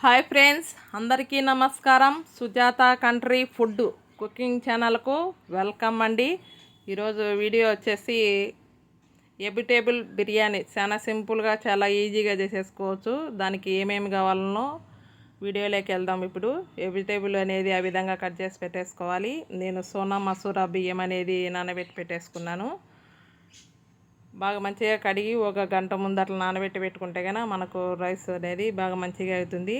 Hi friends అందరికీ నమస్కారం. Sujatha country food cooking ఛానల్కు వెల్కమ్ అండి. ఈరోజు వీడియో వచ్చేసి ఎబిటేబుల్ బిర్యానీ. చాలా సింపుల్గా చాలా ఈజీగా చేసేసుకోవచ్చు. దానికి ఏమేమి కావాలనో వీడియోలోకి వెళ్దాం ఇప్పుడు. వెజిటేబుల్ అనేది ఆ విధంగా కట్ చేసి పెట్టేసుకోవాలి. నేను సోనా మసూరా బియ్యం అనేది నానబెట్టి పెట్టేసుకున్నాను. బాగా మంచిగా కడిగి ఒక గంట ముందు అట్లా నానబెట్టి పెట్టుకుంటే కనుక మనకు రైస్ అనేది బాగా మంచిగా అవుతుంది.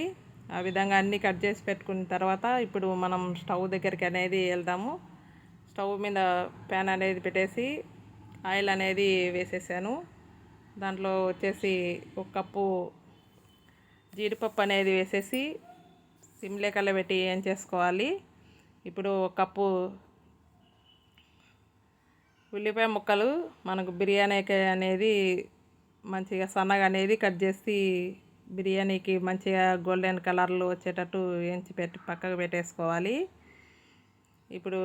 ఆ విధంగా అన్నీ కట్ చేసి పెట్టుకున్న తర్వాత ఇప్పుడు మనం స్టవ్ దగ్గరికి అనేది వెళ్దాము. స్టవ్ మీద ప్యాన్ అనేది పెట్టేసి ఆయిల్ అనేది వేసేసాను. దాంట్లో వచ్చేసి ఒక కప్పు జీడిపప్పు అనేది వేసేసి సిమ్లే కలబెట్టి ఏం చేసుకోవాలి? ఇప్పుడు ఒక కప్పు ఉల్లిపాయ ముక్కలు మనకు బిర్యానీకి అనేది మంచిగా సన్నగా అనేది కట్ చేసి బిర్యానీకి మంచిగా గోల్డెన్ కలర్లో వచ్చేటట్టు వేయించి పెట్టి పక్కకు పెట్టేసుకోవాలి. ఇప్పుడు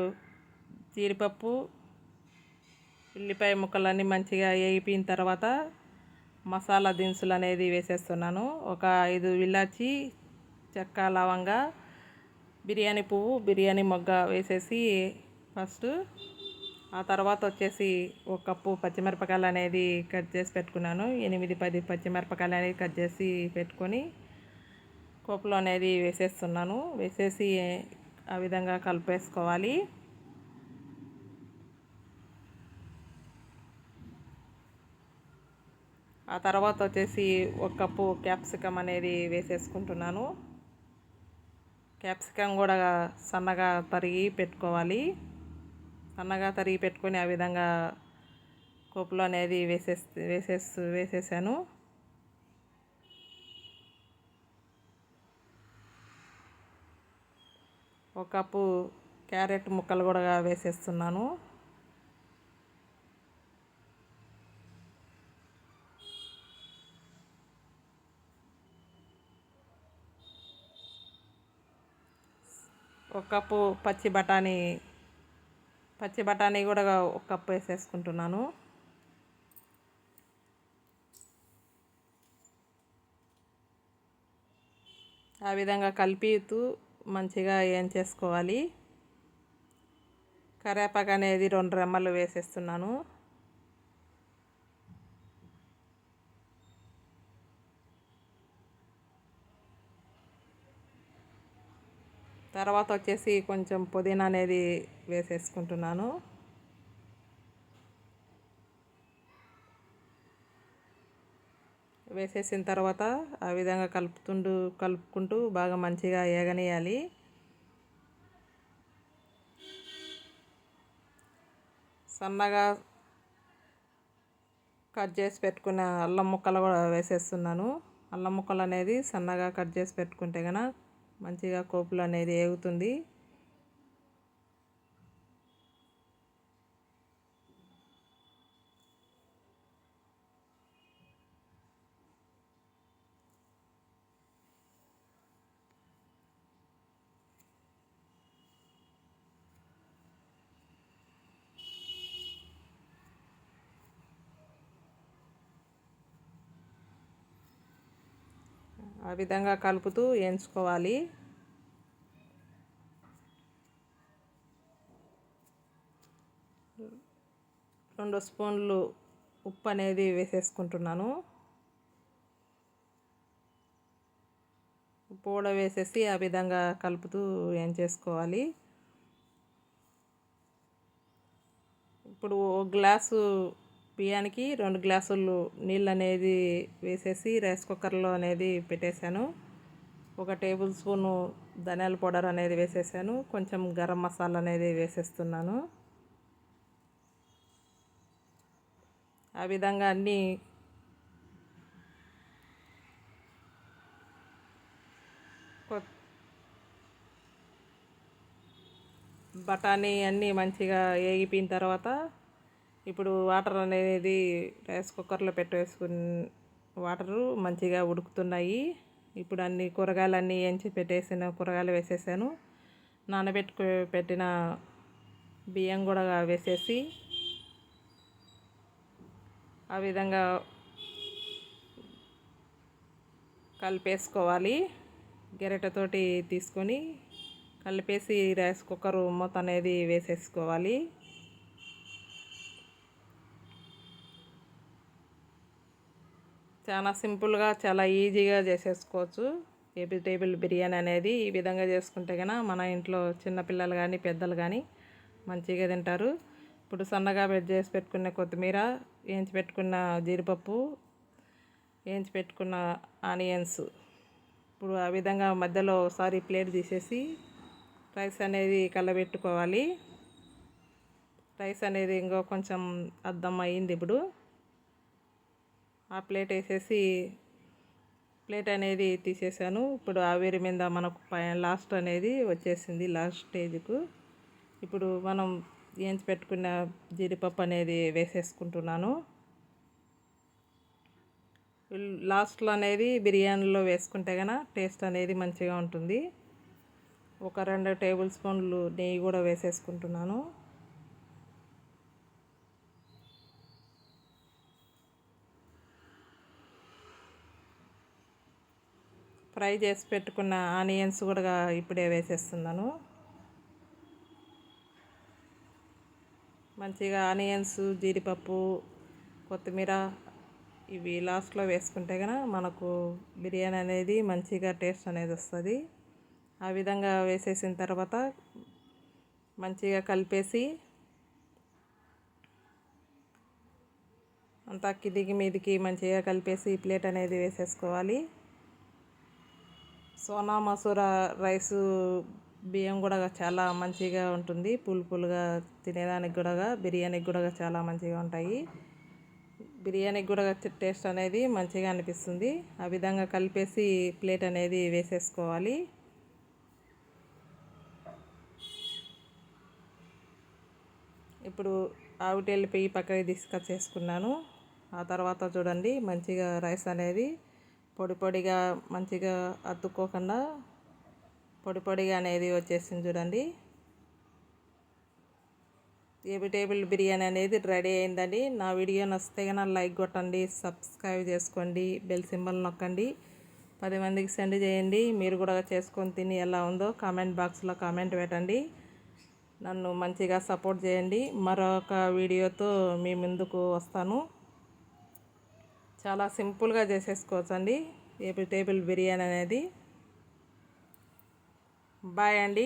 జీడిపప్పు ఉల్లిపాయ ముక్కలన్నీ మంచిగా వేగిపోయిన తర్వాత మసాలా దినుసులు అనేది వేసేస్తున్నాను. ఒక ఐదు ఇలాచి చెక్క లవంగా బిర్యానీ పువ్వు బిర్యానీ మొగ్గ వేసేసి ఫస్ట్ ఆ తర్వాత వచ్చేసి ఒక కప్పు పచ్చిమిరపకాయలు అనేది కట్ చేసి పెట్టుకున్నాను. ఎనిమిది పది పచ్చిమిరపకాయలు అనేది కట్ చేసి పెట్టుకొని కోపులో అనేది వేసేస్తున్నాను. వేసేసి ఆ విధంగా కలిపేసుకోవాలి. ఆ తర్వాత వచ్చేసి ఒక కప్పు క్యాప్సికమ్ అనేది వేసేసుకుంటున్నాను. క్యాప్సికమ్ కూడా సన్నగా తరిగి పెట్టుకోవాలి. సన్నగా తరిగి పెట్టుకొని ఆ విధంగా కోపులో అనేది వేసేస్తే వేసేస్తూ వేసేసాను. ఒక కప్పు క్యారెట్ ముక్కలు కూడా వేసేస్తున్నాను. ఒక కప్పు పచ్చి బఠానీ పచ్చి బఠానీ కూడా ఒక కప్పు వేసేసుకుంటున్నాను. ఆ విధంగా కలిపితూ మంచిగా ఏం చేసుకోవాలి? కరేపాకు అనేది రెండు రెమ్మలు వేసేస్తున్నాను. తర్వాత వచ్చేసి కొంచెం పుదీనా అనేది వేసేసుకుంటున్నాను. వేసేసిన తర్వాత ఆ విధంగా కలుపుతుండు కలుపుకుంటూ బాగా మంచిగా ఏగనేయాలి. సన్నగా కట్ చేసి పెట్టుకున్న అల్లం ముక్కలు కూడా వేసేస్తున్నాను. అల్లం ముక్కలు అనేది సన్నగా కట్ చేసి పెట్టుకుంటే కనుక మంచిగా కోపులు అనేది ఏగుతుంది. ఆ విధంగా కలుపుతూ వేయించుకోవాలి రెండు స్పూన్లు ఉప్పు అనేది వేసేసుకుంటున్నాను. ఉప్పు కూడా వేసేసి ఆ విధంగా కలుపుతూ ఏం చేసుకోవాలి ఇప్పుడు ఒక గ్లాసు బియ్యానికి రెండు గ్లాసులు నీళ్ళు అనేది వేసేసి రైస్ కుక్కర్లో అనేది పెట్టేశాను. ఒక టేబుల్ స్పూను ధనియాల పౌడర్ అనేది వేసేసాను. కొంచెం గరం మసాలా అనేది వేసేస్తున్నాను. ఆ విధంగా అన్నీ బఠానీ అన్నీ మంచిగా వేగిపోయిన తర్వాత ఇప్పుడు వాటర్ అనేది రైస్ కుక్కర్లో పెట్టేసుకుని వాటరు మంచిగా ఉడుకుతున్నాయి. ఇప్పుడు అన్ని కూరగాయలు అన్నీ ఎంచి పెట్టేసిన కూరగాయలు వేసేసాను. నానబెట్టుకు పెట్టిన బియ్యం కూడా వేసేసి ఆ విధంగా కలిపేసుకోవాలి. గెరటతోటి తీసుకొని కలిపేసి రైస్ కుక్కర్ మూత అనేది వేసేసుకోవాలి. చాలా సింపుల్గా చాలా ఈజీగా చేసేసుకోవచ్చు. వెజిటేబుల్ బిర్యానీ అనేది ఈ విధంగా చేసుకుంటే కనుక మన ఇంట్లో చిన్నపిల్లలు కానీ పెద్దలు కానీ మంచిగా తింటారు. ఇప్పుడు సన్నగా బెడ్ చేసి పెట్టుకున్న కొత్తిమీర వేయించి పెట్టుకున్న జీడిపప్పు వేయించి పెట్టుకున్న ఆనియన్స్. ఇప్పుడు ఆ విధంగా మధ్యలో ఒకసారి ప్లేట్ తీసేసి రైస్ అనేది కలబెట్టుకోవాలి. రైస్ అనేది ఇంకో కొంచెం అద్దం అయింది ఇప్పుడు. ఆ ప్లేట్ వేసేసి ప్లేట్ అనేది తీసేసాను. ఇప్పుడు ఆవిరి మీద మనకు పైన లాస్ట్ అనేది వచ్చేసింది లాస్ట్ స్టేజ్కు. ఇప్పుడు మనం వేయించి పెట్టుకున్న జీడిపప్పు అనేది వేసేసుకుంటున్నాను. లాస్ట్లో అనేది బిర్యానీలో వేసుకుంటే కనుక టేస్ట్ అనేది మంచిగా ఉంటుంది. ఒక రెండు టేబుల్ స్పూన్లు నెయ్యి కూడా వేసేసుకుంటున్నాను. ఫ్రై చేసి పెట్టుకున్న ఆనియన్స్ కూడా ఇప్పుడే వేసేస్తున్నాను. మంచిగా ఆనియన్స్ జీడిపప్పు కొత్తిమీర ఇవి లాస్ట్లో వేసుకుంటే కనుక మనకు బిర్యానీ అనేది మంచిగా టేస్ట్ అనేది వస్తుంది. ఆ విధంగా వేసేసిన తర్వాత మంచిగా కలిపేసి అంతా కిందికి మీదికి మంచిగా కలిపేసి ప్లేట్ అనేది వేసేసుకోవాలి. సోనా మసూర రైస్ బియ్యం కూడా చాలా మంచిగా ఉంటుంది. పులుపులుగా తినేదానికి కూడా బిర్యానీకి కూడా చాలా మంచిగా ఉంటాయి. బిర్యానీకి కూడా టేస్ట్ అనేది మంచిగా అనిపిస్తుంది. ఆ విధంగా కలిపేసి ప్లేట్ అనేది వేసేసుకోవాలి. ఇప్పుడు ఆవిటెళ్ళిపోయి పక్కకి తీసుకొచ్చేసుకున్నాను. ఆ తర్వాత చూడండి మంచిగా రైస్ అనేది పొడి పొడిగా మంచిగా అద్దుకోకుండా పొడి పొడిగా అనేది వచ్చేసింది చూడండి. వెజిటేబుల్ బిర్యానీ అనేది రెడీ అయిందండి. నా వీడియో నచ్చితే కన్నా లైక్ కొట్టండి సబ్స్క్రైబ్ చేసుకోండి బెల్ సింబల్ నొక్కండి. పది మందికి సెండ్ చేయండి. మీరు కూడా చేసుకొని తిని ఎలా ఉందో కామెంట్ బాక్స్లో కామెంట్ పెట్టండి. నన్ను మంచిగా సపోర్ట్ చేయండి. మరొక వీడియోతో మీ ముందుకు వస్తాను. చాలా సింపుల్గా చేసేసుకోవచ్చు అండి టేబుల్ బిర్యానీ అనేది. బాయ్ అండి.